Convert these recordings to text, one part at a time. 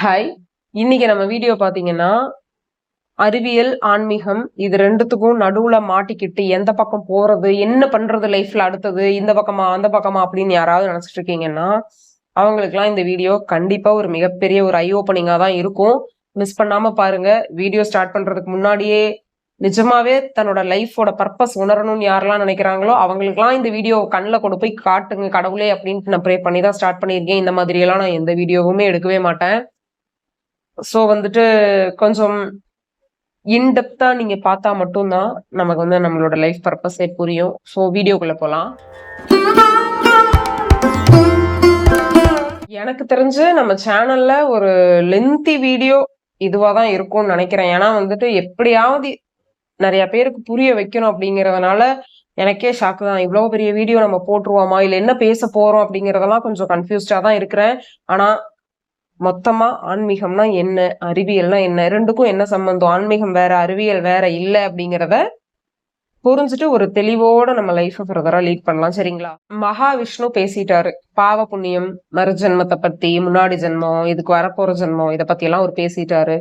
Hi இன்னைக்கு நம்ம video பார்த்தீங்கன்னா அறிவியல் ஆன்மீகம் இது ரெண்டுத்துக்கும் நடுவுல மாட்டிக்கிட்டு எந்த பக்கம் போறது என்ன பண்றது லைஃப்ல அடுத்தது இந்த பக்கமா அந்த பக்கமா அப்படின்னு யாராவது நினைச்சிட்டு இருக்கீங்கன்னா அவங்களுக்குலாம் இந்த வீடியோ கண்டிப்பா ஒரு மிகப்பெரிய ஒரு ஐ ஓப்பனிங்கா தான் இருக்கும். மிஸ் பண்ணாம பாருங்க. வீடியோ ஸ்டார்ட் பண்றதுக்கு முன்னாடியே நிஜமாவே தன்னோட லைஃபோட பர்பஸ் உணரணும்னு யாரெல்லாம் நினைக்கிறாங்களோ அவங்களுக்குலாம் இந்த வீடியோ கண்ணில் கொண்டு போய் காட்டுங்க கடவுளே அப்படின்ட்டு நான் ப்ரே பண்ணி தான் ஸ்டார்ட் பண்ணியிருக்கேன். இந்த மாதிரியெல்லாம் நான் எந்த வீடியோவுமே எடுக்கவே மாட்டேன். ஸோ வந்துட்டு கொஞ்சம் இன்டெப்தா நீங்க பார்த்தா மட்டும்தான் நமக்கு வந்து நம்மளோட லைஃப் பர்பஸே புரியும். ஸோ வீடியோக்குள்ள போகலாம் எனக்கு தெரிஞ்சு நம்ம சேனல்ல ஒரு லென்த்தி வீடியோ இதுவாக தான் இருக்கும்னு நினைக்கிறேன். ஏன்னா வந்துட்டு எப்படியாவது நிறைய பேருக்கு புரிய வைக்கணும் அப்படிங்கிறதுனால எனக்கே ஷாக்கு தான். இவ்வளோ பெரிய வீடியோ நம்ம போட்டுருவோமா? இல்லை என்ன பேச போகிறோம் அப்படிங்கிறதெல்லாம் கொஞ்சம் கன்ஃபியூஸ்டாக தான் இருக்கிறேன். ஆனால் மொத்தமா ஆன்மீகம்னா என்ன? அறிவியல்னா என்ன? ரெண்டுக்கும் என்ன சம்பந்தம்? ஆன்மீகம் வேற அறிவியல் வேற இல்லை அப்படிங்கிறத புரிஞ்சுட்டு ஒரு தெளிவோட நம்ம லைஃப் ஃபர்தரா லீட் பண்ணலாம். சரிங்களா? மகாவிஷ்ணு பேசிட்டாரு. பாவ புண்ணியம் மறுஜென்மத்தை பத்தி முன்னாடி ஜென்மம் இதுக்கு வரப்போற ஜென்மம் இதை பத்தி எல்லாம் அவர் பேசிட்டாரு.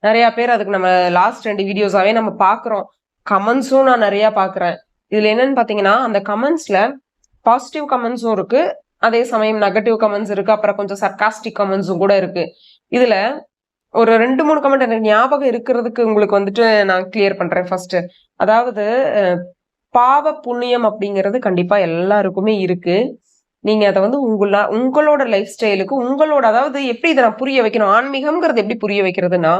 நிறைய பேர் அதுக்கு நம்ம லாஸ்ட் ரெண்டு வீடியோஸாவே நம்ம பாக்குறோம். கமெண்ட்ஸும் நான் நிறைய பாக்குறேன். இதுல என்னன்னு பாத்தீங்கன்னா அந்த கமெண்ட்ஸ்ல பாசிட்டிவ் கமெண்ட்ஸும் இருக்கு. அதே சமயம் நெகட்டிவ் கமெண்ட்ஸ் இருக்கு. அப்புறம் கொஞ்சம் சர்காஸ்டிக் கமெண்ட்ஸும் கூட இருக்கு. இதுல ஒரு ரெண்டு மூணு கமெண்ட் எனக்கு ஞாபகம் இருக்கிறதுக்கு உங்களுக்கு வந்துட்டு நான் கிளியர் பண்றேன் ஃபர்ஸ்ட் அதாவது பாவ புண்ணியம் அப்படிங்கிறது கண்டிப்பா எல்லாருக்குமே இருக்கு. நீங்க அதை வந்து உங்கள உங்களோட லைஃப் ஸ்டைலுக்கு உங்களோட அதாவது எப்படி இதை நான் புரிய வைக்கணும்? ஆன்மீகம்ங்கிறது எப்படி புரிய வைக்கிறதுனா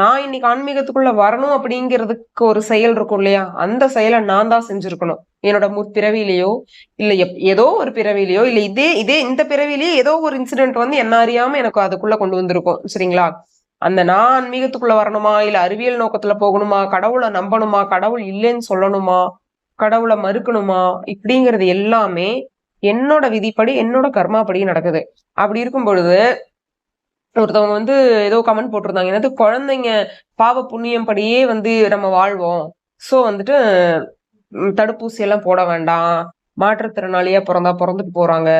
நான் இன்னைக்கு ஆன்மீகத்துக்குள்ள வரணும் அப்படிங்கிறதுக்கு ஒரு செயல் இருக்கும் இல்லையா? அந்த செயலை நான் தான் செஞ்சிருக்கணும். என்னோட முற்பிறவிலேயோ எப் ஏதோ ஒரு பிறவிலையோ இல்லை இதே இதே இந்த பிறவிலேயே ஏதோ ஒரு இன்சிடென்ட் வந்து என்ன அறியாம எனக்கு அதுக்குள்ள கொண்டு வந்திருக்கும். சரிங்களா? அந்த நான் ஆன்மீகத்துக்குள்ள வரணுமா இல்ல அறிவியல் நோக்கத்துல போகணுமா கடவுளை நம்பணுமா கடவுள் இல்லைன்னு சொல்லணுமா கடவுளை மறுக்கணுமா இப்படிங்கிறது எல்லாமே என்னோட விதிப்படி என்னோட கர்மாப்படி நடக்குது. அப்படி இருக்கும் பொழுது ஒருத்தவங்க வந்து ஏதோ கமெண்ட் போட்டிருந்தாங்க. என்னது குழந்தைங்க பாவ புண்ணியம் படியே வந்து நம்ம வாழ்வோம். ஸோ வந்துட்டு தடுப்பூசி எல்லாம் போட வேண்டாம். மாற்றுத்திறனாளியா பிறந்தா பிறந்துட்டு போறாங்க.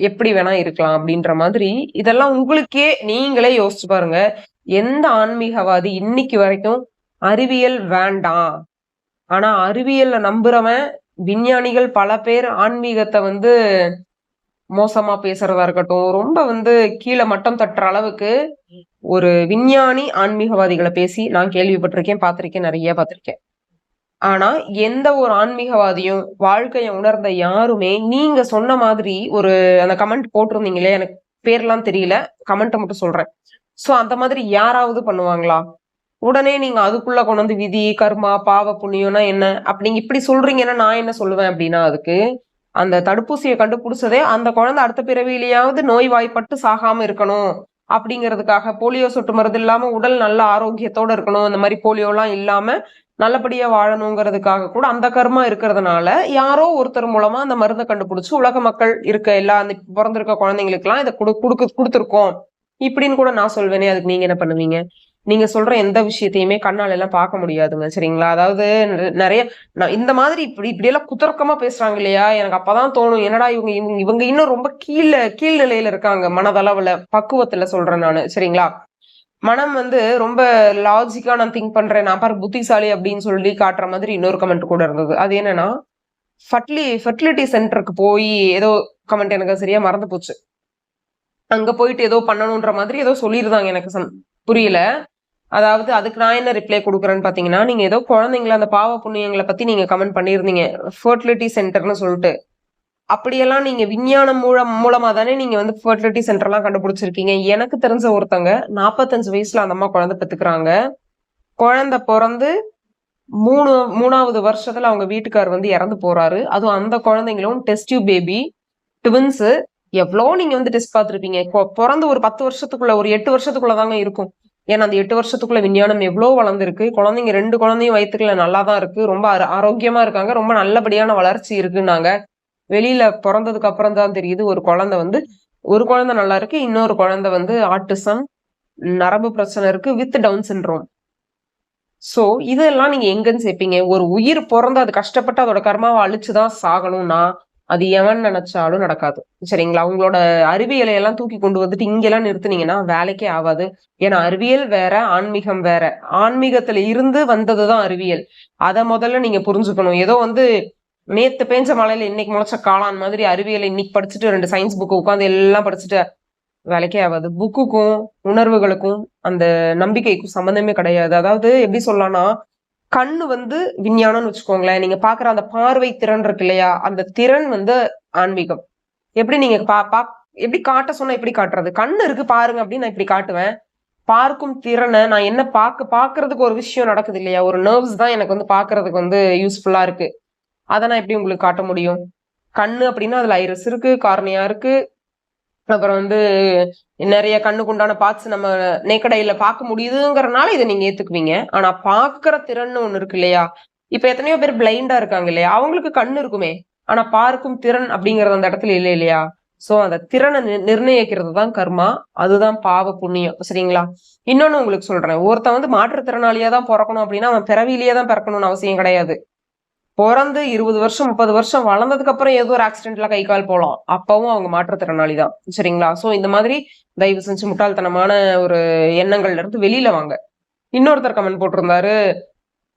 எப்படி வேணா இருக்கலாம் அப்படின்ற மாதிரி இதெல்லாம் உங்களுக்கே நீங்களே யோசிச்சு பாருங்க. எந்த ஆன்மீகவாதி இன்னைக்கு வரைக்கும் அறிவியல் வேண்டாம். ஆனா அறிவியல்ல நம்புறவன் விஞ்ஞானிகள் பல பேர் ஆன்மீகத்தை வந்து மோசமா பேசுறதா இருக்கட்டும் ரொம்ப வந்து கீழே மட்டம் தட்டுற அளவுக்கு ஒரு விஞ்ஞானி ஆன்மீகவாதிகளை பேசி நான் கேள்விப்பட்டிருக்கேன் பார்த்திருக்கேன் நிறைய பார்த்திருக்கேன். ஆனா எந்த ஒரு ஆன்மீகவாதியும் வாழ்க்கையை உணர்ந்த யாருமே நீங்க சொன்ன மாதிரி ஒரு அந்த கமெண்ட் போட்டிருந்தீங்களே எனக்கு பேர்லாம் தெரியல கமெண்ட்டை மட்டும் சொல்றேன். சோ அந்த மாதிரி யாராவது பண்ணுவாங்களா? உடனே நீங்க அதுக்குள்ள கொண்டு வந்து விதி கர்மா பாவ புண்ணியம்னா என்ன? அப்படிங்க இப்படி சொல்றீங்கன்னா நான் என்ன சொல்லுவேன் அப்படின்னா அதுக்கு அந்த தடுப்பூசியை கண்டுபிடிச்சதே அந்த குழந்தை அடுத்த பிறவியிலேயாவது நோய் வாய்ப்பட்டு சாகாம இருக்கணும். அப்படிங்கிறதுக்காக போலியோ சொட்டு மருந்து இல்லாம உடல் நல்ல ஆரோக்கியத்தோட இருக்கணும். இந்த மாதிரி போலியோ எல்லாம் இல்லாம நல்லபடியா வாழணுங்கிறதுக்காக கூட அந்த கர்மா இருக்கிறதுனால யாரோ ஒருத்தர் மூலமா அந்த மருந்தை கண்டுபிடிச்சு உலக மக்கள் இருக்க எல்லா அந்த பிறந்திருக்க குழந்தைங்களுக்கெல்லாம் இதை கொடு கொடுக்கு கொடுத்துருக்கோம். இப்படின்னு கூட நான் சொல்வேனே அதுக்கு நீங்க என்ன பண்ணுவீங்க? நீங்க சொல்ற எந்த விஷயத்தையுமே கண்ணால எல்லாம் பார்க்க முடியாதுங்க சரிங்களா? அதாவது நிறைய இந்த மாதிரி இப்படி இப்படி எல்லாம் குதர்க்கமா பேசுறாங்க இல்லையா? எனக்கு அப்பதான் தோணும் என்னடா இவங்க இவங்க இன்னும் ரொம்ப கீழே கீழ்நிலையில இருக்காங்க மனதளவுல பக்குவத்துல சொல்றேன் நானு சரிங்களா? மனம் வந்து ரொம்ப லாஜிக்கா நான் திங்க் பண்றேன். நான் பாரு புத்திசாலி அப்படின்னு சொல்லி காட்டுற மாதிரி இன்னொரு கமெண்ட் கூட இருந்தது. அது என்னன்னா ஃபர்ட்லி ஃபர்டிலிட்டி சென்டருக்கு போய் ஏதோ கமெண்ட் எனக்கு சரியா மறந்து போச்சு. அங்க போயிட்டு ஏதோ பண்ணணுன்ற மாதிரி ஏதோ சொல்லியிருந்தாங்க எனக்கு புரியல. அதாவது அதுக்கு நான் என்ன ரிப்ளை கொடுக்குறேன்னு பாத்தீங்கன்னா நீங்க ஏதோ குழந்தைங்கள அந்த பாவ புண்ணியங்களை பத்தி நீங்க கமெண்ட் பண்ணியிருந்தீங்க. ஃபர்டிலிட்டி சென்டர்னு சொல்லிட்டு. அப்படியெல்லாம் நீங்க விஞ்ஞானம் மூலம் மூலமா தானே நீங்க வந்து ஃபர்டிலிட்டி சென்டர்லாம் கண்டுபிடிச்சிருக்கீங்க. எனக்கு தெரிஞ்ச ஒருத்தங்க நாற்பத்தஞ்சு வயசுல அந்த அம்மா குழந்தை பெற்றுக்கிறாங்க குழந்தை பிறந்து மூணு மூணாவது வருஷத்துல அவங்க வீட்டுக்கார் வந்து இறந்து போறாரு. அதுவும் அந்த குழந்தைங்களும் டெஸ்டியூ பேபி ட்வின்ஸு எவ்வளோ நீங்க வந்து டெஸ்ட் பார்த்துருப்பீங்க. பிறந்து ஒரு பத்து வருஷத்துக்குள்ள ஒரு எட்டு வருஷத்துக்குள்ள தாங்க இருக்கும். ஏன்னா அந்த எட்டு வருஷத்துக்குள்ள விஞ்ஞானம் எவ்வளோ வளர்ந்துருக்கு. குழந்தைங்க ரெண்டு குழந்தையும் வயிற்றுக்குள்ள நல்லா தான் இருக்கு. ரொம்ப ஆரோக்கியமா இருக்காங்க. ரொம்ப நல்லபடியான வளர்ச்சி இருக்குன்னாங்க. வெளியில பிறந்ததுக்கு அப்புறம் தான் தெரியுது. ஒரு குழந்தை வந்து ஒரு குழந்தை நல்லா இருக்கு இன்னொரு குழந்தை வந்து ஆட்டிசம் நரம்பு பிரச்சனை இருக்கு வித் டவுன் சின்ரோம் ஸோ இதெல்லாம் நீங்க எங்கன்னு சேர்ப்பீங்க? ஒரு உயிர் பிறந்து அது கஷ்டப்பட்டு அதோட கர்மாவை அழிச்சுதான் சாகணும்னா அது எவன் நினைச்சாலும் நடக்காது. சரிங்களா? உங்களோட அறிவியலை எல்லாம் தூக்கி கொண்டு வந்துட்டு இங்கெல்லாம் நிறுத்துனீங்கன்னா வேலைக்கே ஆகாது. ஏன்னா அறிவியல் வேற ஆன்மீகம் வேற. ஆன்மீகத்துல இருந்து வந்ததுதான் அறிவியல். அதை முதல்ல நீங்க புரிஞ்சுக்கணும். ஏதோ வந்து நேத்து பேஞ்ச மழையில இன்னைக்கு முளைச்ச காளான் மாதிரி அறிவியல் இன்னைக்கு படிச்சுட்டு ரெண்டு சயின்ஸ் புக்கு உட்காந்து எல்லாம் படிச்சுட்டு வேலைக்கே ஆகாது. புக்குக்கும் உணர்வுகளுக்கும் அந்த நம்பிக்கைக்கும் சம்மந்தமே கிடையாது. அதாவது எப்படி சொல்லலாம்னா கண்ணு வந்து விஞ்ஞானம்னு வச்சுக்கோங்களேன். நீங்க பாக்குற அந்த பார்வை திறன் இருக்கு இல்லையா? அந்த திறன் வந்து ஆன்மீகம். எப்படி நீங்க பா பா எப்படி காட்ட சொன்னா எப்படி காட்டுறது? கண்ணு இருக்கு பாருங்க அப்படின்னு நான் இப்படி காட்டுவேன். பார்க்கும் திறனை நான் என்ன பார்க்க பாக்குறதுக்கு ஒரு விஷயம் நடக்குது இல்லையா? ஒரு நர்வ்ஸ் தான் எனக்கு வந்து பாக்குறதுக்கு வந்து யூஸ்ஃபுல்லா இருக்கு. அதை நான் எப்படி உங்களுக்கு காட்ட முடியும்? கண்ணு அப்படின்னா அதுல ஐரஸ் இருக்கு கார்னியா இருக்கு. அப்புறம் வந்து நிறைய கண்ணுக்குண்டான பார்ட்ஸ் நம்ம நேக்கடையில பார்க்க முடியுதுங்கிறனால இதை நீங்க ஏத்துக்குவீங்க. ஆனா பாக்குற திறன் ஒண்ணு இருக்கு இல்லையா? இப்ப எத்தனையோ பேர் பிளைண்டா இருக்காங்க இல்லையா? அவங்களுக்கு கண்ணு இருக்குமே. ஆனா பார்க்கும் திறன் அப்படிங்கறது அந்த இடத்துல இல்லை இல்லையா? சோ அந்த திறனை நிர்ணயிக்கிறது தான் கர்மா. அதுதான் பாவ புண்ணியம். சரிங்களா? இன்னொன்னு உங்களுக்கு சொல்றேன். ஒருத்தன் வந்து மாற்றுத்திறனாளியா தான் பிறக்கணும் அப்படின்னா அவன் பிறவிலேயே தான் பிறக்கணும்னு அவசியம் கிடையாது. பிறந்து இருபது வருஷம் முப்பது வருஷம் வளர்ந்ததுக்கு அப்புறம் ஏதோ ஒரு ஆக்சிடென்ட்ல கை கால் போகலாம் அப்பவும் அவங்க மாற்றுத்திறனாளி தான். சரிங்களா? சோ இந்த மாதிரி தயவு செஞ்சு முட்டாள்தனமான ஒரு எண்ணங்கள்ல இருந்து வெளியில வாங்க. இன்னொருத்தர் கமெண்ட் போட்டிருந்தாரு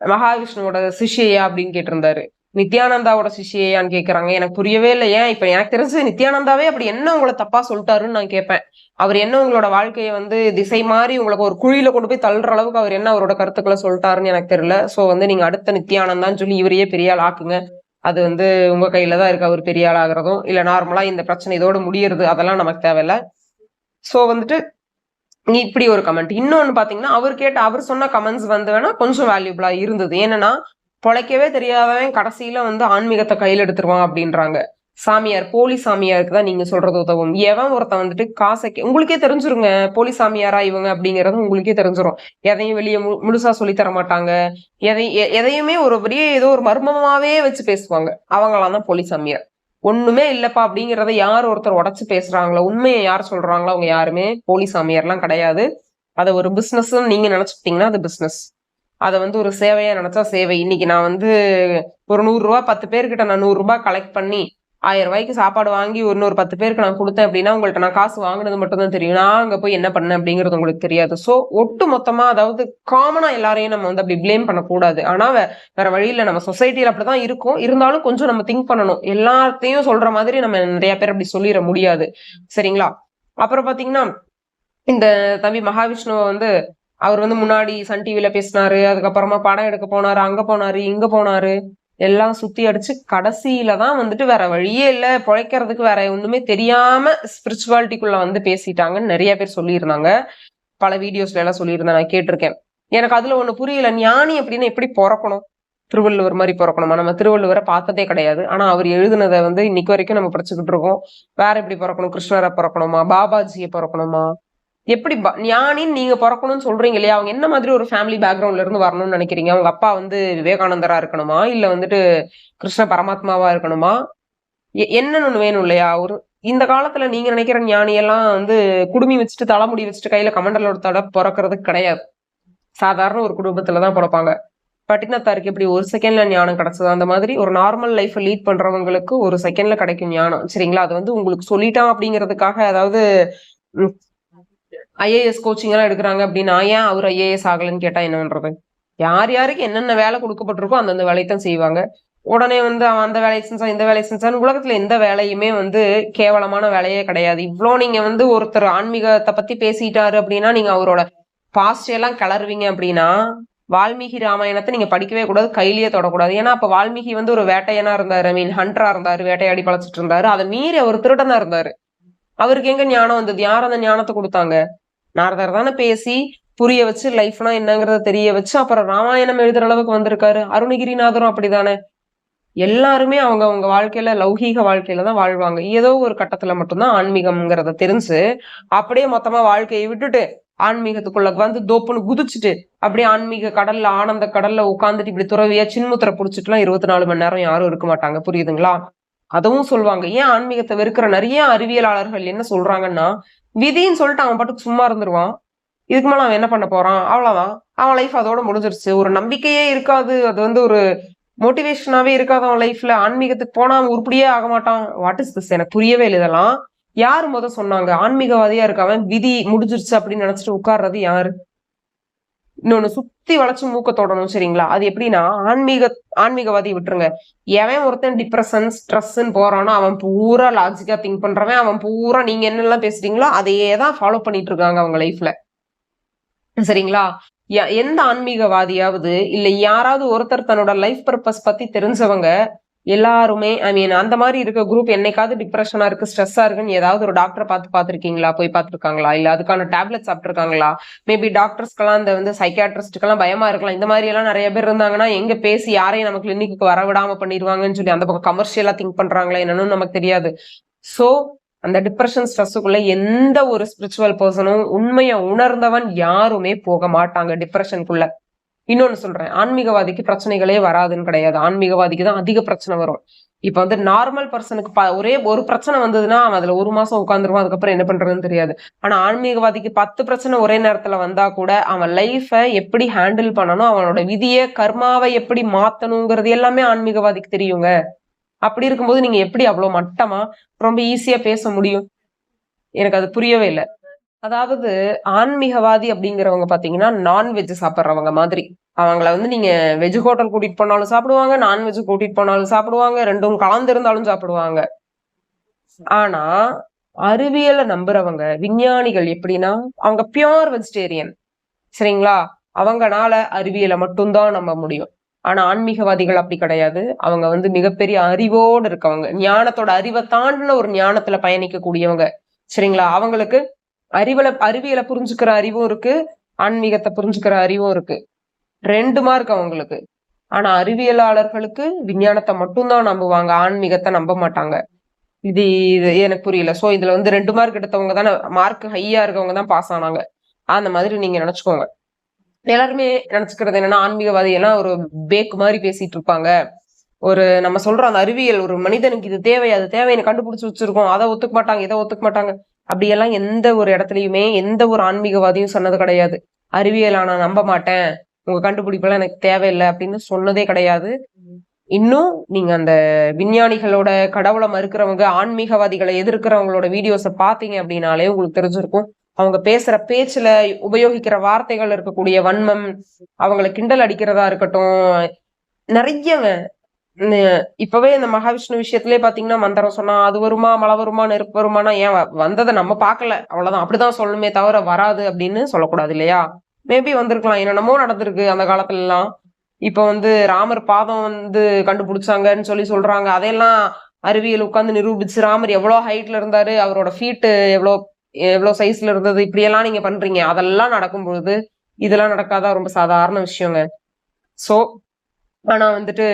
மகாவிஷ்ணுவோட சிஷியா அப்படின்னு கேட்டிருந்தாரு. நித்யானந்தாவோட சிஷியான்னு கேக்குறாங்க? எனக்கு புரியவே இல்லை ஏன் இப்ப எனக்கு தெரிஞ்சு நித்யானந்தாவே அப்படி என்ன உங்களை தப்பா சொல்லிட்டாருன்னு நான் கேட்பேன் அவர் என்ன உங்களோட வாழ்க்கையை வந்து திசை மாறி உங்களுக்கு ஒரு குழியில கொண்டு போய் தள்ளுற அளவுக்கு அவர் என்ன அவரோட கருத்துக்களை சொல்லிட்டாருன்னு எனக்கு தெரியல. சோ வந்து நீங்க அடுத்த நித்யானந்தான்னு சொல்லி இவரையே பெரிய ஆள் ஆக்குங்க. அது வந்து உங்க கையில தான் இருக்கு. அவர் பெரிய ஆள் ஆகுறதும். இல்ல நார்மலா இந்த பிரச்சனை இதோட முடியறது அதெல்லாம் நமக்கு தேவையில்ல. சோ வந்துட்டு நீ இப்படி ஒரு கமெண்ட் இன்னொன்னு பாத்தீங்கன்னா அவர் கேட்ட அவர் சொன்ன கமெண்ட்ஸ் வந்து வேணா கொஞ்சம் வேல்யூபிளா இருந்தது. என்னன்னா பொழைக்கவே தெரியாதவன் கடைசியில வந்து ஆன்மீகத்தை கையில் எடுத்துருவான் அப்படின்றாங்க. சாமியார் போலி சாமியாருக்கு தான் நீங்க சொல்றது உதவும். எவன் ஒருத்தன் வந்துட்டு காசை உங்களுக்கே தெரிஞ்சிருங்க போலி சாமியாரா இவங்க அப்படிங்கறது உங்களுக்கே தெரிஞ்சிரும். எதையும் வெளியே முழுசா சொல்லி தர மாட்டாங்க. எதை எதையுமே ஒரு பெரிய ஏதோ ஒரு மர்மமாவே வச்சு பேசுவாங்க. அவங்களாம் தான் போலி சாமியார். ஒண்ணுமே இல்லப்பா அப்படிங்கிறத யார் ஒருத்தர் உடச்சு பேசுறாங்களோ உண்மையை யார் சொல்றாங்களோ அவங்க யாருமே போலி சாமியார்லாம் கிடையாது. அதை ஒரு பிசினஸ் நீங்க நினைச்சுட்டீங்கன்னா அது பிசினஸ் அதை வந்து ஒரு சேவையா நினைச்சா சேவை. இன்னைக்கு நான் வந்து ஒரு நூறுரூவா பத்து பேர்கிட்ட நான் நூறுரூபா கலெக்ட் பண்ணி ஆயிரம் ரூபாய்க்கு சாப்பாடு வாங்கி இன்னொரு பத்து பேருக்கு நான் கொடுத்தேன் அப்படின்னா உங்கள்ட்ட நான் காசு வாங்கினது மட்டும் தான் தெரியும். நான் அங்கே போய் என்ன பண்ணேன் அப்படிங்கிறது உங்களுக்கு தெரியாது. ஸோ ஒட்டு மொத்தமாக அதாவது காமனாக எல்லாரையும் நம்ம வந்து அப்படி பிளேம் பண்ணக்கூடாது. ஆனால் வேற வழியில் நம்ம சொசைட்டியில் அப்படி தான் இருக்கும். இருந்தாலும் கொஞ்சம் நம்ம திங்க் பண்ணணும். எல்லாத்தையும் சொல்கிற மாதிரி நம்ம நிறைய பேர் அப்படி சொல்லிட முடியாது. சரிங்களா? அப்புறம் பார்த்தீங்கன்னா இந்த தம்பி மகாவிஷ்ணுவை வந்து அவர் வந்து முன்னாடி சன் டிவியில பேசினாரு அதுக்கப்புறமா படம் எடுக்க போனாரு அங்க போனாரு இங்க போனாரு. எல்லாம் சுத்தி அடிச்சு கடைசியில தான் வந்துட்டு வேற வழியே இல்லை பிழைக்கிறதுக்கு வேற ஒண்ணுமே தெரியாம ஸ்பிரிச்சுவாலிட்டிக்குள்ள வந்து பேசிட்டாங்கன்னு நிறைய பேர் சொல்லியிருந்தாங்க. பல வீடியோஸ்ல எல்லாம் சொல்லியிருந்தேன் நான் கேட்டிருக்கேன். எனக்கு அதுல ஒண்ணு புரியல ஞானி அப்படின்னு எப்படி பிறக்கணும்? திருவள்ளுவர் மாதிரி பிறக்கணுமா? நம்ம திருவள்ளுவரை பார்த்ததே கிடையாது. ஆனா அவர் எழுதுனதை வந்து இன்னைக்கு வரைக்கும் நம்ம படிச்சுக்கிட்டு இருக்கோம். வேற எப்படி பிறக்கணும்? கிருஷ்ணரை பிறக்கணுமா? பாபாஜியை பிறக்கணுமா? எப்படி ஞானின்னு நீங்க பிறக்கணும்னு சொல்றீங்க இல்லையா? அவங்க என்ன மாதிரி ஒரு ஃபேமிலி பேக்ரவுண்ட்ல இருந்து வரணும்னு நினைக்கிறீங்க? அவங்க அப்பா வந்து விவேகானந்தரா இருக்கணுமா? இல்ல வந்துட்டு கிருஷ்ண பரமாத்மாவா இருக்கணுமா? என்னன்னு ஒண்ணு வேணும் இல்லையா? ஒரு இந்த காலத்துல நீங்க நினைக்கிற ஞானி எல்லாம் வந்து குடுமி வச்சுட்டு தலைமுடி வச்சுட்டு கையில கமண்டலோட தட பிறக்கிறது கிடையாது. சாதாரண ஒரு குடும்பத்துலதான் பிறப்பாங்க. பட்டினத்தாருக்கு எப்படி ஒரு செகண்ட்ல ஞானம் கிடைச்சது அந்த மாதிரி ஒரு நார்மல் லைஃப் லீட் பண்றவங்களுக்கு ஒரு செகண்ட்ல கிடைக்கும் ஞானம். சரிங்களா? அது வந்து உங்களுக்கு சொல்லிட்டான் அப்படிங்கிறதுக்காக அதாவது ஐஏஎஸ் கோச்சிங் எல்லாம் எடுக்கிறாங்க அப்படின்னா ஏன் அவர் ஐஏஎஸ் ஆகலன்னு கேட்டால் என்ன பண்றது? யார் யாருக்கு என்னென்ன வேலை கொடுக்கப்பட்டிருக்கோ அந்தந்த வேலையை தான் செய்வாங்க. உடனே வந்து அவன் அந்த வேலையை செஞ்சான் இந்த வேலையை செஞ்சான்னு உலகத்துல எந்த வேலையுமே வந்து கேவலமான வேலையே கிடையாது. இவ்வளோ நீங்க வந்து ஒருத்தர் ஆன்மீகத்தை பத்தி பேசிட்டாரு அப்படின்னா நீங்க அவரோட பாஸ்ட் எல்லாம் கிளறுவீங்க அப்படின்னா வால்மீகி ராமாயணத்தை நீங்க படிக்கவே கூடாது கையிலேயே தொடக்கூடாது. ஏன்னா அப்ப வால்மீகி வந்து ஒரு வேட்டையனா இருந்தாரு ஐ மீன் ஹண்டரா இருந்தாரு வேட்டையாடி பழச்சிட்டு இருந்தாரு. அதை மீறி அவர் திருடனா இருந்தாரு. அவருக்கு எங்க ஞானம் வந்தது? யார் அந்த ஞானத்தை கொடுத்தாங்க? நாரதர் தானே பேசி புரிய வச்சு லைஃப்னா என்னங்கிறத தெரிய வச்சு அப்புறம் ராமாயணம் எழுதுற அளவுக்கு வந்திருக்காரு. அருணகிரிநாதரும் அப்படிதானே. எல்லாருமே அவங்க அவங்க வாழ்க்கையில லௌகீக வாழ்க்கையில தான் வாழ்வாங்க. ஏதோ ஒரு கட்டத்துல மட்டும்தான் ஆன்மீகம்ங்கிறத தெரிஞ்சு அப்படியே மொத்தமா வாழ்க்கையை விட்டுட்டு ஆன்மீகத்துக்குள்ள வந்து தோப்புன்னு குதிச்சுட்டு அப்படியே ஆன்மீக கடல்ல ஆனந்த கடல்ல உட்காந்துட்டு இப்படி துறவியா சின்முத்திர புடிச்சிட்டு எல்லாம் இருபத்தி நாலு மணி நேரம் யாரும் இருக்க மாட்டாங்க. புரியுதுங்களா? அதுவும் சொல்லுவாங்க ஏன் ஆன்மீகத்தை வெறுக்கிற நிறைய அறிவியலாளர்கள் என்ன சொல்றாங்கன்னா விதின்னு சொல்லிட்டு அவன் பாட்டுக்கு சும்மா இருந்துருவான். இதுக்கு மேல அவன் என்ன பண்ண போறான்? அவ்வளவுதான். அவன் லைஃப் அதோட முடிஞ்சிருச்சு. ஒரு நம்பிக்கையே இருக்காது. அது வந்து ஒரு மோட்டிவேஷனாவே இருக்காது அவன் லைஃப்ல ஆன்மீகத்துக்கு போனா அவன் உருப்படியே ஆக மாட்டான். வாட் இஸ் திஸ் எனக்கு புரியவே இல்லை இதெல்லாம். யார் முத சொன்னாங்க? ஆன்மீகவாதியா இருக்கவன் விதி முடிஞ்சிருச்சு அப்படின்னு நினைச்சிட்டு உட்கார்றது யாரு? இன்னொன்னு சுத்தி வளைச்சு மூக்க தொடணும் சரிங்களா? அது எப்படின்னா ஆன்மீக ஆன்மீகவாதி விட்டுருங்க. எவன் ஒருத்தன் டிப்ரெஷன் ஸ்ட்ரெஸ்ன்னு போறானோ அவன் பூரா லாஜிக்கா திங்க் பண்றவன் அவன் பூரா நீங்க என்னெல்லாம் பேசுறீங்களோ அதையே தான் ஃபாலோ பண்ணிட்டு இருக்காங்க அவங்க லைஃப்ல சரிங்களா? எந்த ஆன்மீகவாதியாவது இல்ல யாராவது ஒருத்தர் தன்னோட லைஃப் பர்பஸ் பத்தி தெரிஞ்சவங்க எல்லாருமே ஐ மீன் அந்த மாதிரி இருக்க குரூப் என்னைக்காவது டிப்ரெஷனா இருக்கு ஸ்ட்ரெஸ்ஸா இருக்குன்னு ஏதாவது ஒரு டாக்டரை பார்த்து பார்த்துருக்கீங்களா? போய் பார்த்துருக்காங்களா? இல்ல அதுக்கான டேப்லெட் சாப்பிட்ருக்காங்களா மேபி டாக்டர்ஸ்க்கெல்லாம் இந்த வந்து சைக்காட்ரிஸ்ட்டுக்கெல்லாம் பயமா இருக்கலாம். இந்த மாதிரி எல்லாம் நிறைய பேர் இருந்தாங்கன்னா எங்க பேசி யாரையும் நம்ம கிளினிக்கு வர விடாம பண்ணிடுவாங்கன்னு சொல்லி அந்த பக்கம் கமர்ஷியலா திங்க் பண்றாங்களா என்னன்னு நமக்கு தெரியாது. சோ அந்த டிப்ரெஷன் ஸ்ட்ரெஸ்ஸுக்குள்ள எந்த ஒரு ஸ்பிரிச்சுவல் பர்சனும் உண்மையை உணர்ந்தவன் யாருமே போக மாட்டாங்க டிப்ரெஷனுக்குள்ள இன்னொன்னு சொல்றேன். ஆன்மீகவாதிக்கு பிரச்சனைகளே வராதுன்னு கிடையாது. ஆன்மீகவாதிக்கு தான் அதிக பிரச்சனை வரும். இப்ப வந்து நார்மல் பர்சனுக்கு ப- ஒரே ஒரு பிரச்சனை வந்ததுன்னா அவன் அதுல ஒரு மாசம் உட்காந்துருவான் அதுக்கப்புறம் என்ன பண்றதுன்னு தெரியாது. ஆனா ஆன்மீகவாதிக்கு பத்து பிரச்சனை ஒரே நேரத்துல வந்தா கூட அவன் லைஃபை எப்படி ஹேண்டில் பண்ணணும் அவனோட விதியை கர்மாவை எப்படி மாத்தணுங்கிறது எல்லாமே ஆன்மீகவாதிக்கு தெரியுங்க. அப்படி இருக்கும்போது நீங்க எப்படி அவ்வளவு மட்டமா ரொம்ப ஈஸியா பேச முடியும்? எனக்கு அது புரியவே இல்லை. அதாவது ஆன்மீகவாதி அப்படிங்கிறவங்க பாத்தீங்கன்னா நான்வெஜ் சாப்பிட்றவங்க மாதிரி. அவங்கள வந்து நீங்க வெஜ் ஹோட்டல் கூட்டிட்டு போனாலும் சாப்பிடுவாங்க நான்வெஜ் கூட்டிட்டு போனாலும் சாப்பிடுவாங்க ரெண்டும் கலந்து இருந்தாலும் சாப்பிடுவாங்க. ஆனா அறிவியலை நம்புறவங்க விஞ்ஞானிகள் எப்படின்னா அவங்க பியோர் வெஜிடேரியன் சரிங்களா? அவங்கனால அறிவியலை மட்டும்தான் நம்ப முடியும். ஆனா ஆன்மீகவாதிகள் அப்படி கிடையாது. அவங்க வந்து மிகப்பெரிய அறிவோடு இருக்கவங்க. ஞானத்தோட அறிவை தாண்டின ஒரு ஞானத்துல பயணிக்கக்கூடியவங்க. சரிங்களா? அவங்களுக்கு அறிவியலை அறிவியலை புரிஞ்சுக்கிற அறிவும் இருக்கு ஆன்மீகத்தை புரிஞ்சுக்கிற அறிவும் இருக்கு. ரெண்டு மார்க் அவங்களுக்கு. ஆனா அறிவியலாளர்களுக்கு விஞ்ஞானத்தை மட்டும்தான் நம்புவாங்க ஆன்மீகத்தை நம்ப மாட்டாங்க. இது இது எனக்கு புரியல. சோ இதுல வந்து ரெண்டு மார்க் எடுத்தவங்க தானே மார்க் ஹையா இருக்கவங்க தான் பாஸ் ஆனாங்க. அந்த மாதிரி நீங்க நினைச்சுக்கோங்க. எல்லாருமே நினைச்சுக்கிறது என்னன்னா ஆன்மீகவாதி எல்லாம் ஒரு பேக் மாதிரி பேசிட்டு இருப்பாங்க. ஒரு நம்ம சொல்ற அந்த அறிவியல் ஒரு மனிதனுக்கு இது தேவை அது தேவை தேவைன்னு கண்டுபிடிச்சு வச்சிருக்கோம். அதை ஒத்துக்க மாட்டாங்க இதை ஒத்துக்க மாட்டாங்க. அப்படியெல்லாம் எந்த ஒரு இடத்துலையுமே எந்த ஒரு ஆன்மீகவாதியும் சொன்னது கிடையாது. அறிவியலா நான் நம்ப மாட்டேன். உங்க கண்டுபிடிப்பெல்லாம் எனக்கு தேவையில்லை அப்படின்னு சொன்னதே கிடையாது. இன்னும் நீங்க அந்த விஞ்ஞானிகளோட கடவுளை மறுக்கிறவங்க ஆன்மீகவாதிகளை எதிர்க்கிறவங்களோட வீடியோஸை பார்த்தீங்க அப்படின்னாலே உங்களுக்கு தெரிஞ்சிருக்கும். அவங்க பேசுற பேச்சுல உபயோகிக்கிற வார்த்தைகள் இருக்கக்கூடிய வன்மம் அவங்களை கிண்டல் அடிக்கிறதா இருக்கட்டும் நிறையங்க இப்பவே இந்த மகாவிஷ்ணு விஷயத்திலே பாத்தீங்கன்னா மந்திரம் சொன்னா அது வருமா மழை வருமா நெருப்பு வருமானா ஏன் வந்ததை நம்ம பார்க்கல. அவ்வளவுதான். அப்படிதான் சொல்லணுமே தவிர வராது அப்படின்னு சொல்லக்கூடாது இல்லையா? மேபி வந்திருக்கலாம். என்னென்னமோ நடந்திருக்கு அந்த காலத்துல எல்லாம் இப்ப வந்து ராமர் பாதம் வந்து கண்டுபிடிச்சாங்கன்னு சொல்லி சொல்றாங்க. அதையெல்லாம் அறிவியல் உட்காந்து நிரூபிச்சு ராமர் எவ்வளவு ஹைட்ல இருந்தாரு அவரோட ஃபீட்டு எவ்வளோ எவ்வளவு சைஸ்ல இருந்தது இப்படியெல்லாம் நீங்க பண்றீங்க. அதெல்லாம் நடக்கும் பொழுது இதெல்லாம் நடக்காதா ரொம்ப சாதாரண விஷயங்க. சோ ஆனா வந்துட்டு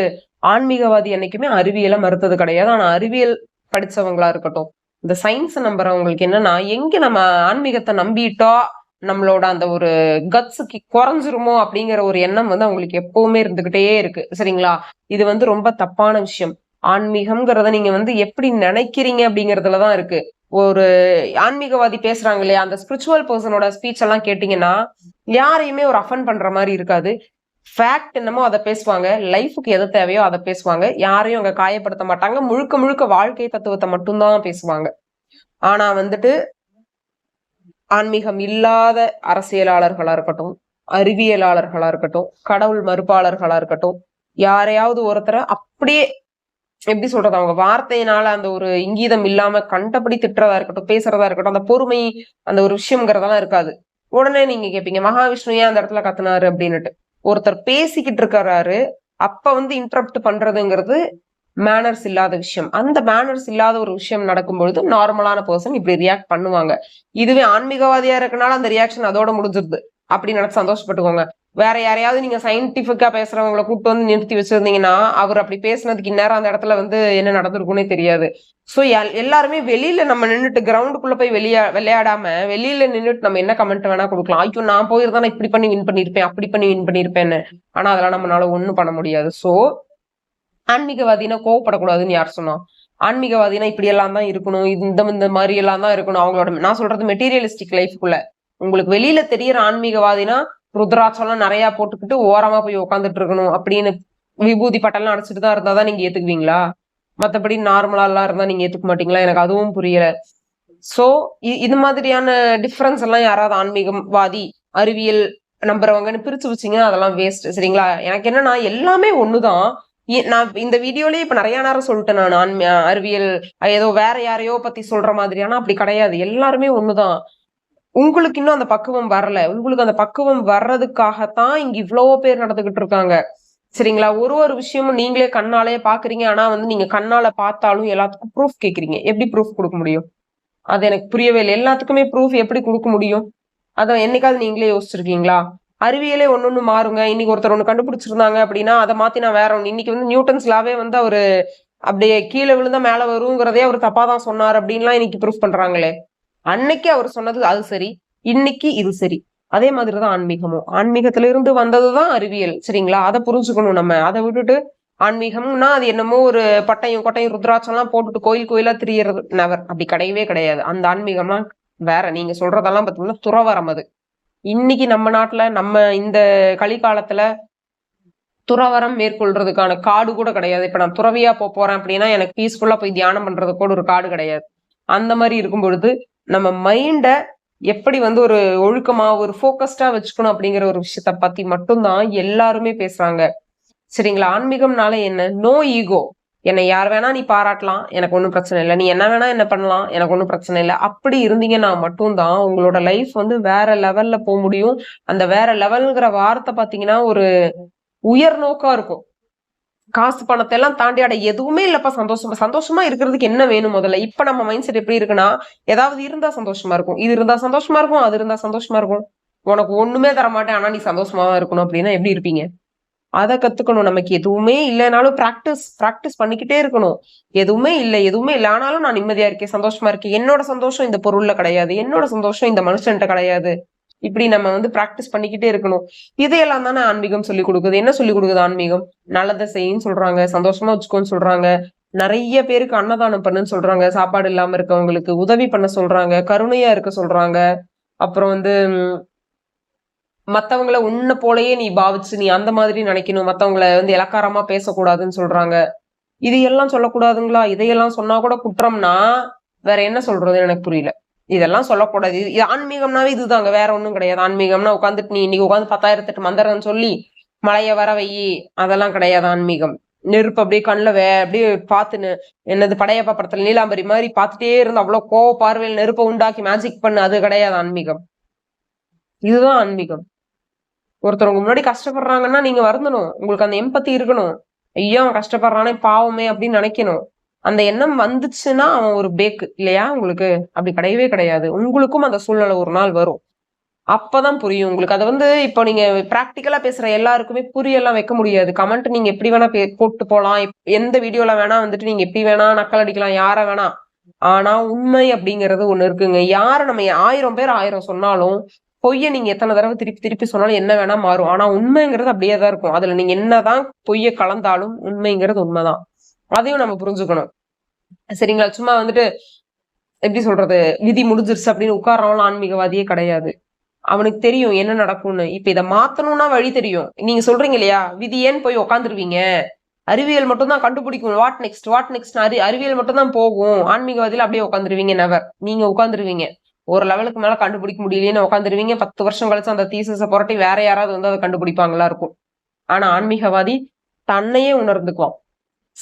ஆன்மீகவாதி என்னைக்குமே அறிவியலை மறுத்தது கிடையாது. ஆனா அறிவியல் படிச்சவங்களா இருக்கட்டும் இந்த சயின்ஸை நம்புறவங்களுக்கு என்னன்னா எங்க நம்ம ஆன்மீகத்தை நம்பிட்டா நம்மளோட அந்த ஒரு கட்ஸுக்கு குறைஞ்சிருமோ அப்படிங்கிற ஒரு எண்ணம் வந்து அவங்களுக்கு எப்பவுமே இருந்துகிட்டே இருக்கு. சரிங்களா? இது வந்து ரொம்ப தப்பான விஷயம். ஆன்மீகம்ங்கிறத நீங்க வந்து எப்படி நினைக்கிறீங்க அப்படிங்கறதுலதான் இருக்கு. ஒரு ஆன்மீகவாதி பேசுறாங்க இல்லையா அந்த ஸ்பிரிச்சுவல் பர்சனோட ஸ்பீச் எல்லாம் கேட்டீங்கன்னா யாரையுமே ஒரு அஃபன் பண்ற மாதிரி இருக்காது. ஃபேக்ட் என்னமோ அதை பேசுவாங்க. லைஃபுக்கு எது தேவையோ அதை பேசுவாங்க. யாரையும் அங்க காயப்படுத்த மாட்டாங்க. முழுக்க முழுக்க வாழ்க்கை தத்துவத்தை மட்டும்தான் பேசுவாங்க. ஆனா வந்துட்டு ஆன்மீகம் இல்லாத அரசியலாளர்களா இருக்கட்டும் அறிவியலாளர்களா இருக்கட்டும் கடவுள் மறுப்பாளர்களா இருக்கட்டும் யாரையாவது ஒருத்தரை அப்படியே எப்படி சொல்றது அவங்க வார்த்தையினால அந்த ஒரு இங்கீதம் இல்லாம கண்டபடி திட்டுறதா இருக்கட்டும் பேசுறதா இருக்கட்டும் அந்த பொறுமை அந்த ஒரு விஷயம்ங்கிறதெல்லாம் இருக்காது. உடனே நீங்க கேப்பீங்க மகாவிஷ்ணு ஏன் அந்த இடத்துல கத்துனாரு? அப்படின்னுட்டு. ஒருத்தர் பேசிக்கிட்டு இருக்கிறாரு அப்ப வந்து இன்டரப்ட் பண்றதுங்கிறது மேனர்ஸ் இல்லாத விஷயம். அந்த மேனர்ஸ் இல்லாத ஒரு விஷயம் நடக்கும்பொழுது நார்மலான பர்சன் இப்படி ரியாக்ட் பண்ணுவாங்க. இதுவே ஆன்மீகவாதியா இருக்கனால அந்த ரியாக்ஷன் அதோட முடிஞ்சிருது. அப்படி நினைச்சு சந்தோஷப்பட்டுக்கோங்க. வேற யாரையாவது நீங்க சயின்டிபிக்கா பேசுறவங்களை கூப்பிட்டு வந்து நிறுத்தி வச்சிருந்தீங்கன்னா அவர் அப்படி பேசுனதுக்கு இந்நேரம் அந்த இடத்துல வந்து என்ன நடந்திருக்கும்னே தெரியாது. ஸோ எல்லாருமே வெளியில நம்ம நின்றுட்டு கிரவுண்டுக்குள்ள போய் வெளியா விளையாடாம வெளியில நின்றுட்டு நம்ம என்ன கமெண்ட் வேணா கொடுக்கலாம். ஐயோ நான் போயிருந்தா இப்படி பண்ணி வின் பண்ணிருப்பேன் அப்படி பண்ணி வின் பண்ணிருப்பேன்னு. ஆனா அதெல்லாம் நம்மளால ஒன்றும் பண்ண முடியாது. ஸோ ஆன்மீகவாதினா கோவப்படக்கூடாதுன்னு யார் சொன்னா? ஆன்மீகவாதினா இப்படி எல்லாம் தான் இருக்கணும் இது இந்த இந்த மாதிரி எல்லாம் தான் இருக்கணும். அவங்களோட நான் சொல்றது மெட்டீரியலிஸ்டிக் லைஃப்குள்ள உங்களுக்கு வெளியில தெரியற ஆன்மீகவாதினா ருத்ராட்சம்லாம் நிறைய போட்டுக்கிட்டு ஓரமா போய் உட்காந்துட்டு இருக்கணும் அப்படின்னு விபூதி பட்டெல்லாம் அடைச்சிட்டு தான் இருந்தா தான் நீங்க ஏத்துக்குவீங்களா? மத்தபடி நார்மலா எல்லாம் இருந்தா நீங்க ஏத்துக்க மாட்டீங்களா? எனக்கு அதுவும் புரியல. சோ இது மாதிரியான டிஃபரன்ஸ் எல்லாம் யாராவது ஆன்மீகவாதி அறிவியல் நம்புறவங்கன்னு பிரிச்சு வச்சீங்கன்னா அதெல்லாம் வேஸ்ட் சரிங்களா? எனக்கு என்னன்னா எல்லாமே ஒண்ணுதான். நான் இந்த வீடியோலயே இப்ப நிறைய நேரம் சொல்லிட்டேன் நான் ஆன்மீ அறிவியல் ஏதோ வேற யாரையோ பத்தி சொல்ற மாதிரியானா அப்படி கிடையாது. எல்லாருமே ஒண்ணுதான். உங்களுக்கு இன்னும் அந்த பக்குவம் வரல. உங்களுக்கு அந்த பக்குவம் வர்றதுக்காகத்தான் இங்க இவ்வளவோ பேர் நடந்துகிட்டு இருக்காங்க. சரிங்களா? ஒரு ஒரு விஷயமும் நீங்களே கண்ணாலே பாக்குறீங்க. ஆனா வந்து நீங்க கண்ணால பார்த்தாலும் எல்லாத்துக்கும் ப்ரூஃப் கேக்குறீங்க. எப்படி ப்ரூஃப் கொடுக்க முடியும்? அது எனக்கு புரியவே இல்லை. எல்லாத்துக்குமே ப்ரூஃப் எப்படி கொடுக்க முடியும்? அதை என்னைக்காவது நீங்களே யோசிச்சிருக்கீங்களா? அறிவியலே ஒன்னொன்னு மாறுங்க. இன்னைக்கு ஒருத்தர் ஒன்று கண்டுபிடிச்சிருந்தாங்க அப்படின்னா அதை மாத்தி நான் வேற ஒண்ணு. இன்னைக்கு வந்து நியூட்டன்ஸ் லாவே வந்து அவரு அப்படியே கீழே விழுந்தா மேல வருங்கிறதே அவர் தப்பா தான் சொன்னார் அப்படின்லாம் இன்னைக்கு ப்ரூஃப் பண்றாங்களே. அன்னைக்கு அவர் சொன்னது அது சரி இன்னைக்கு இது சரி. அதே மாதிரிதான் ஆன்மீகமும். ஆன்மீகத்துல இருந்து வந்ததுதான் அறிவியல் சரிங்களா? அதை புரிஞ்சுக்கணும் நம்ம. அதை விட்டுட்டு ஆன்மீகம்னா அது என்னமோ ஒரு பட்டையும் கொட்டையும் ருத்ராட்சம்லாம் போட்டுட்டு கோயில் கோயிலா திரியறது. நவர் அப்படி கிடையவே கிடையாது. அந்த ஆன்மீகம்லாம் வேற. நீங்க சொல்றதெல்லாம் பார்த்தீங்கன்னா துறவரம் அது. இன்னைக்கு நம்ம நாட்டுல நம்ம இந்த கலிகாலத்துல துறவரம் மேற்கொள்றதுக்கான காடு கூட கிடையாது. இப்ப நான் துறவியா போறேன் அப்படின்னா எனக்கு பீஸ்ஃபுல்லா போய் தியானம் பண்றது கூட ஒரு காடு கிடையாது. அந்த மாதிரி இருக்கும் பொழுது நம்ம மைண்டை எப்படி வந்து ஒரு ஒழுக்கமா ஒரு ஃபோக்கஸ்டா வச்சுக்கணும் அப்படிங்கிற ஒரு விஷயத்த பத்தி மட்டும்தான் எல்லாருமே பேசுறாங்க. சரிங்களா? ஆன்மீகம்னால என்ன? நோ ஈகோ என்னை யார் வேணா நீ பாராட்டலாம் எனக்கு ஒன்றும் பிரச்சனை இல்லை. நீ என்ன வேணா என்ன பண்ணலாம் எனக்கு ஒன்றும் பிரச்சனை இல்லை. அப்படி இருந்தீங்கன்னா மட்டும்தான் உங்களோட லைஃப் வந்து வேற லெவல்ல போக முடியும். அந்த வேற லெவல்ங்கிற வார்த்தை பாத்தீங்கன்னா ஒரு உயர் நோக்கா இருக்கும். காசு பணத்தை எல்லாம் தாண்டி அட எதுவுமே இல்லப்பா சந்தோஷமா. சந்தோஷமா இருக்கிறதுக்கு என்ன வேணும் முதல்ல? இப்ப நம்ம மைண்ட் செட் எப்படி இருக்குன்னா ஏதாவது இருந்தா சந்தோஷமா இருக்கும். இது இருந்தா சந்தோஷமா இருக்கும் அது இருந்தா சந்தோஷமா இருக்கும். உனக்கு ஒண்ணுமே தர மாட்டேன் ஆனா நீ சந்தோஷமா தான் இருக்கணும் அப்படின்னா எப்படி இருப்பீங்க? அதை கத்துக்கணும். நமக்கு எதுவுமே இல்லைனாலும் ப்ராக்டிஸ் ப்ராக்டிஸ் பண்ணிக்கிட்டே இருக்கணும். எதுவுமே இல்லை எதுவுமே இல்லை. ஆனாலும் நான் நிம்மதியா இருக்கேன் சந்தோஷமா இருக்கேன். என்னோட சந்தோஷம் இந்த பொருள்ல கிடையாது. என்னோட சந்தோஷம் இந்த மனுஷன்ட்ட கிடையாது. இப்படி நம்ம வந்து ப்ராக்டிஸ் பண்ணிக்கிட்டே இருக்கணும். இதையெல்லாம் தானே ஆன்மீகம் சொல்லி கொடுக்குது. என்ன சொல்லி கொடுக்குது ஆன்மீகம்? நல்லதை செய்யுன்னு சொல்றாங்க. சந்தோஷமா வச்சுக்கோன்னு சொல்றாங்க. நிறைய பேருக்கு அன்னதானம் பண்ணுன்னு சொல்றாங்க. சாப்பாடு இல்லாம இருக்கவங்களுக்கு உதவி பண்ண சொல்றாங்க. கருணையா இருக்க சொல்றாங்க. அப்புறம் வந்து ம், மத்தவங்கள போலயே நீ பாவிச்சு நீ அந்த மாதிரி நினைக்கணும். மத்தவங்கள வந்து இலக்காரமா பேசக்கூடாதுன்னு சொல்றாங்க. இது எல்லாம் சொல்லக்கூடாதுங்களா? இதையெல்லாம் சொன்னா கூட குற்றம்னா வேற என்ன சொல்றது எனக்கு புரியல. இதெல்லாம் சொல்லக்கூடாது. இது ஆன்மீகம்னாவே இதுதாங்க. வேற ஒண்ணும் கிடையாது. ஆன்மீகம்னா உட்காந்துட்டு நீ இன்னைக்கு உட்காந்து பத்தாயிரத்தெட்டு மந்திரம் சொல்லி மலையை வர வை. அதெல்லாம் கிடையாது ஆன்மீகம். நெருப்பு அப்படியே கண்ணுல வே அப்படியே பார்த்துன்னு என்னது படையப்பா படத்துல நீலாம்பரி மாதிரி பார்த்துட்டே இருந்து அவ்வளவு கோவ பார்வையில் நெருப்பை உண்டாக்கி மேஜிக் பண்ணு. அது கிடையாது ஆன்மீகம். இதுதான் ஆன்மீகம். ஒருத்தவங்க முன்னாடி கஷ்டப்படுறாங்கன்னா நீங்க வருந்தணும். உங்களுக்கு அந்த எம்பத்தி இருக்கணும். ஐயோ அவன் கஷ்டப்படுறானே பாவமே அப்படின்னு நினைக்கணும். அந்த எண்ணம் வந்துச்சுன்னா அவன் ஒரு பேக்கு இல்லையா? உங்களுக்கு அப்படி கிடையவே கிடையாது. உங்களுக்கும் அந்த சூழ்நிலை ஒரு நாள் வரும். அப்பதான் புரியும் உங்களுக்கு. அதை வந்து இப்போ நீங்க ப்ராக்டிக்கலா பேசுற எல்லாருக்குமே புரியெல்லாம் வைக்க முடியாது. கமெண்ட் நீங்க எப்படி வேணா போட்டு போலாம். எந்த வீடியோல வேணா வந்துட்டு நீங்க எப்படி வேணா நக்கல் அடிக்கலாம் யார வேணா. ஆனா உண்மை அப்படிங்கிறது ஒண்ணு இருக்குங்க. யார நம்ம ஆயிரம் பேர் ஆயிரம் சொன்னாலும் பொய்யை நீங்க எத்தனை தடவை திருப்பி திருப்பி சொன்னாலும் என்ன வேணா மாறும். ஆனா உண்மைங்கிறது அப்படியே தான் இருக்கும். அதுல நீங்க என்னதான் பொய்யை கலந்தாலும் உண்மைங்கிறது உண்மைதான். அதையும் நம்ம புரிஞ்சுக்கணும். சரிங்களா? சும்மா வந்துட்டு எப்படி சொல்றது விதி முடிஞ்சிருச்சு அப்படின்னு உட்கார்றவங்களும் ஆன்மீகவாதியே கிடையாது. அவனுக்கு தெரியும் என்ன நடக்கும்னு. இப்ப இதை மாத்தணும்னா வழி தெரியும். நீங்க சொல்றீங்க இல்லையா? விதி ஏன் போய் உக்காந்துருவீங்க? அறிவியல் மட்டும் தான் கண்டுபிடிக்கும் வாட் நெக்ஸ்ட் வாட் நெக்ஸ்ட் அறி அறிவியல் மட்டும் தான் போகும். ஆன்மீகவாதியில அப்படியே உட்காந்துருவீங்க நவர் நீங்க உட்காந்துருவீங்க ஒரு லெவலுக்கு மேல கண்டுபிடிக்க முடியலையேன்னு உட்காந்துருவீங்க பத்து வருஷம் கழிச்சு அந்த தீசஸை புரட்டி வேற யாராவது வந்து அதை கண்டுபிடிப்பாங்களா இருக்கும். ஆனா ஆன்மீகவாதி தன்னையே உணர்ந்துக்குவான்.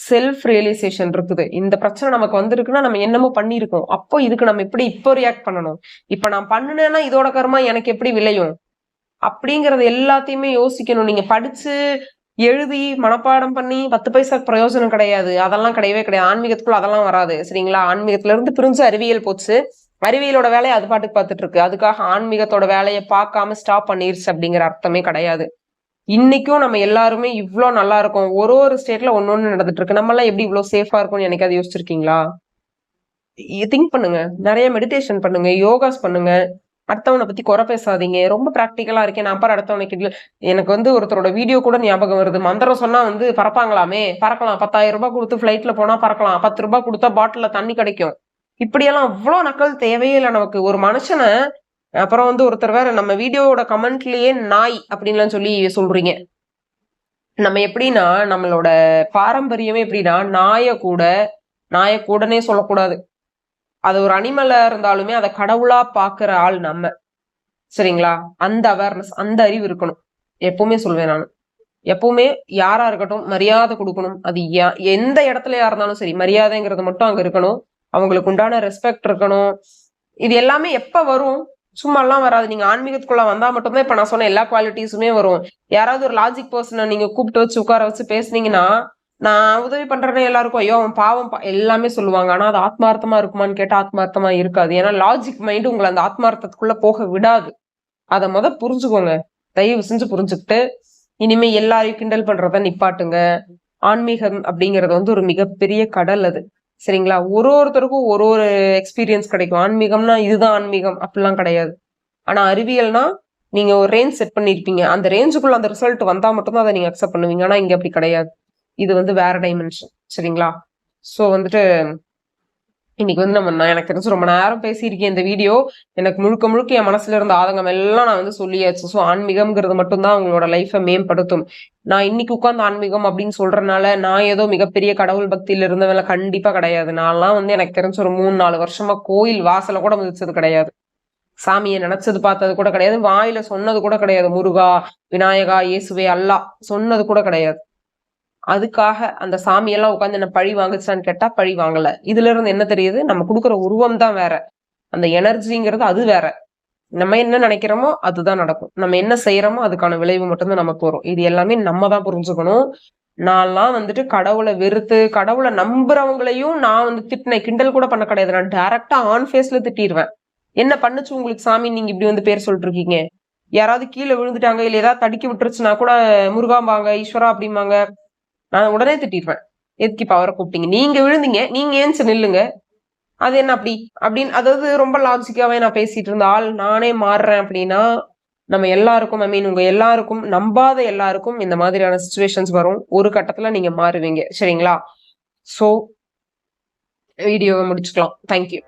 செல்ஃப் ரியலைசேஷன் இருக்குது. இந்த பிரச்சனை நமக்கு வந்திருக்குன்னா நம்ம என்னமோ பண்ணியிருக்கோம். அப்போ இதுக்கு நம்ம எப்படி இப்போ ரியாக்ட் பண்ணணும்? இப்போ நான் பண்ணுனேன்னா இதோட கர்மா எனக்கு எப்படி விளையும்? அப்படிங்கறது எல்லாத்தையுமே யோசிக்கணும். நீங்க படிச்சு எழுதி மனப்பாடம் பண்ணி பத்து பைசா பிரயோஜனம் கிடையாது. அதெல்லாம் கிடையவே கிடையாது. ஆன்மீகத்துக்குள்ள அதெல்லாம் வராது. சரிங்களா? ஆன்மீகத்துல இருந்து பிரிஞ்சு அறிவியல் போச்சு. அறிவியலோட வேலையை அது பாட்டுக்கு பார்த்துட்டு இருக்கு. அதுக்காக ஆன்மீகத்தோட வேலையை பார்க்காம ஸ்டாப் பண்ணிருச்சு அப்படிங்கிற அர்த்தமே கிடையாது. இன்னைக்கும் நம்ம எல்லாருமே இவ்வளோ நல்லா இருக்கோம். ஒரு ஒரு ஸ்டேட்ல ஒன்று நடந்துட்டு இருக்கு. நம்ம எல்லாம் எப்படி இவ்வளோ சேஃபா இருக்கும்னு எனக்கு அதை யோசிச்சிருக்கீங்களா திங்க் பண்ணுங்க. நிறைய மெடிடேஷன் பண்ணுங்க. யோகாஸ் பண்ணுங்க. அடுத்தவனை பத்தி குறை பேசாதீங்க. ரொம்ப ப்ராக்டிக்கலா இருக்கேன். நான் அப்புறம் அடுத்தவனுக்கு எனக்கு வந்து ஒருத்தரோட வீடியோ கூட ஞாபகம் வருது. மந்திரம் சொன்னா வந்து பறப்பாங்களாமே? பறக்கலாம். பத்தாயிரம் ரூபாய் கொடுத்து ஃபிளைட்ல போனா பறக்கலாம். பத்து ரூபாய் கொடுத்தா பாட்டில தண்ணி கிடைக்கும். இப்படியெல்லாம் அவ்வளோ நக்கல் தேவையே இல்லை நமக்கு. ஒரு மனுஷனை அப்புறம் வந்து ஒருத்தர் வேற நம்ம வீடியோவோட கமெண்ட்லயே நாய் அப்படின்லாம் சொல்லி சொல்றீங்க. நம்ம எப்படின்னா நம்மளோட பாரம்பரியமே எப்படின்னா நாயை கூட நாயை கூடனே சொல்லக்கூடாது. அது ஒரு அனிமலா இருந்தாலுமே அதை கடவுளா பாக்குற ஆள் நம்ம. சரிங்களா? அந்த அவேர்னஸ் அந்த அறிவு இருக்கணும். எப்பவுமே சொல்வேன் நான். எப்பவுமே யாரா இருக்கட்டும் மரியாதை கொடுக்கணும். அது எந்த இடத்துலயா இருந்தாலும் சரி மரியாதைங்கிறது மட்டும் அங்க இருக்கணும். அவங்களுக்கு உண்டான ரெஸ்பெக்ட் இருக்கணும். இது எல்லாமே எப்ப வரும்? சும்மாலாம் வராது. நீங்க ஆன்மீகத்துக்குள்ள வந்தா மட்டும்தான் இப்ப நான் சொன்ன எல்லா குவாலிட்டிஸுமே வரும். யாராவது ஒரு லாஜிக் பர்சனை நீங்க கூப்பிட்டு வச்சு உட்கார வச்சு பேசுனீங்கன்னா நான் உதவி பண்றேன்னு எல்லாருக்கும் ஐயோ அவன் பாவம் எல்லாமே சொல்லுவாங்க. ஆனா அது ஆத்மார்த்தமா இருக்குமான்னு கேட்டா ஆத்மார்த்தமா இருக்காது. ஏன்னா லாஜிக் மைண்டு உங்களை அந்த ஆத்மார்த்தத்துக்குள்ள போக விடாது. அதை முத புரிஞ்சுக்கோங்க. தயவு செஞ்சு புரிஞ்சுக்கிட்டு இனிமே எல்லாரையும் கிண்டல் பண்றத நிப்பாட்டுங்க. ஆன்மீகம் அப்படிங்கறது வந்து ஒரு மிகப்பெரிய கடல் அது. சரிங்களா? ஒரு ஒருத்தருக்கும் ஒரு ஒரு எக்ஸ்பீரியன்ஸ் கிடைக்கும். ஆன்மீகம்னா இதுதான் ஆன்மீகம். அப்படிலாம் கிடையாது. ஆனால் அறிவியல்னா நீங்கள் ஒரு ரேஞ்ச் செட் பண்ணியிருப்பீங்க அந்த ரேஞ்சுக்குள்ள அந்த ரிசல்ட் வந்தால் மட்டும்தான் அதை நீங்கள் அக்செப்ட் பண்ணுவீங்க. ஆனால் இங்கே அப்படி கிடையாது. இது வந்து வேற டைமென்ஷன் சரிங்களா? ஸோ வந்துட்டு இன்னைக்கு வந்து நம்ம நான் எனக்கு தெரிஞ்சு ரொம்ப நேரம் பேசியிருக்கேன் இந்த வீடியோ. எனக்கு முழுக்க முழுக்க என் மனசுல இருந்த ஆதங்கம் எல்லாம் நான் வந்து சொல்லியாச்சு. ஸோ ஆன்மீகம்ங்கிறது மட்டும்தான் உங்களோட லைஃபை மேம்படுத்தும். நான் இன்னைக்கு உட்காந்து ஆன்மீகம் அப்படின்னு சொல்றதுனால நான் ஏதோ மிகப்பெரிய கடவுள் பக்தியில இருந்தவங்கள கண்டிப்பா கிடையாது. நான்லாம் வந்து எனக்கு தெரிஞ்ச ஒரு மூணு நாலு வருஷமா கோயில் வாசல கூட மிதிச்சது கிடையாது. சாமியை நினைச்சது பார்த்தது கூட கிடையாது. வாயில சொன்னது கூட கிடையாது. முருகா விநாயகா இயேசுவே அல்லா சொன்னது கூட கிடையாது. அதுக்காக அந்த சாமியெல்லாம் உட்காந்து என்ன பழி வாங்குச்சான்னு கேட்டா பழி வாங்கல. இதுல இருந்து என்ன தெரியுது? நம்ம கொடுக்குற உருவம் தான் வேற. அந்த எனர்ஜிங்கிறது அது வேற. நம்ம என்ன நினைக்கிறோமோ அதுதான் நடக்கும். நம்ம என்ன செய்யறோமோ அதுக்கான விளைவு மட்டும்தான் நமக்கு வரும். இது எல்லாமே நம்ம தான் புரிஞ்சுக்கணும். நான்லாம் வந்துட்டு கடவுளை வெறுத்து கடவுளை நம்புறவங்களையும் நான் வந்து திட்டினேன் கிண்டல் கூட பண்ண கிடையாது. நான் டைரக்டா ஆன் ஃபேஸ்ல திட்டிடுவேன் என்ன பண்ணுச்சு உங்களுக்கு சாமி? நீங்க இப்படி வந்து பேர் சொல்லிட்டு இருக்கீங்க யாராவது கீழே விழுந்துட்டாங்க இல்ல ஏதாவது தடுக்கி விட்டுருச்சுன்னா கூட முருகாம்பாங்க ஈஸ்வரா அப்படிம்பாங்க. நான் உடனே திட்டிடுவேன் எதுக்கு இப்ப அவரை கூப்பிட்டீங்க? நீங்க விழுந்தீங்க. நீங்க ஏன்ச்சு நில்லுங்க? அது என்ன அப்படி? அப்படின்னு அதாவது ரொம்ப லாஜிக்காவே நான் பேசிட்டு இருந்த ஆள் நானே மாறுறேன் அப்படின்னா நம்ம எல்லாருக்கும் ஐ மீன் உங்க எல்லாருக்கும் நம்பாத எல்லாருக்கும் இந்த மாதிரியான சுச்சுவேஷன்ஸ் வரும். ஒரு கட்டத்துல நீங்க மாறுவீங்க. சரிங்களா? சோ வீடியோவை முடிச்சுக்கலாம். தேங்க்யூ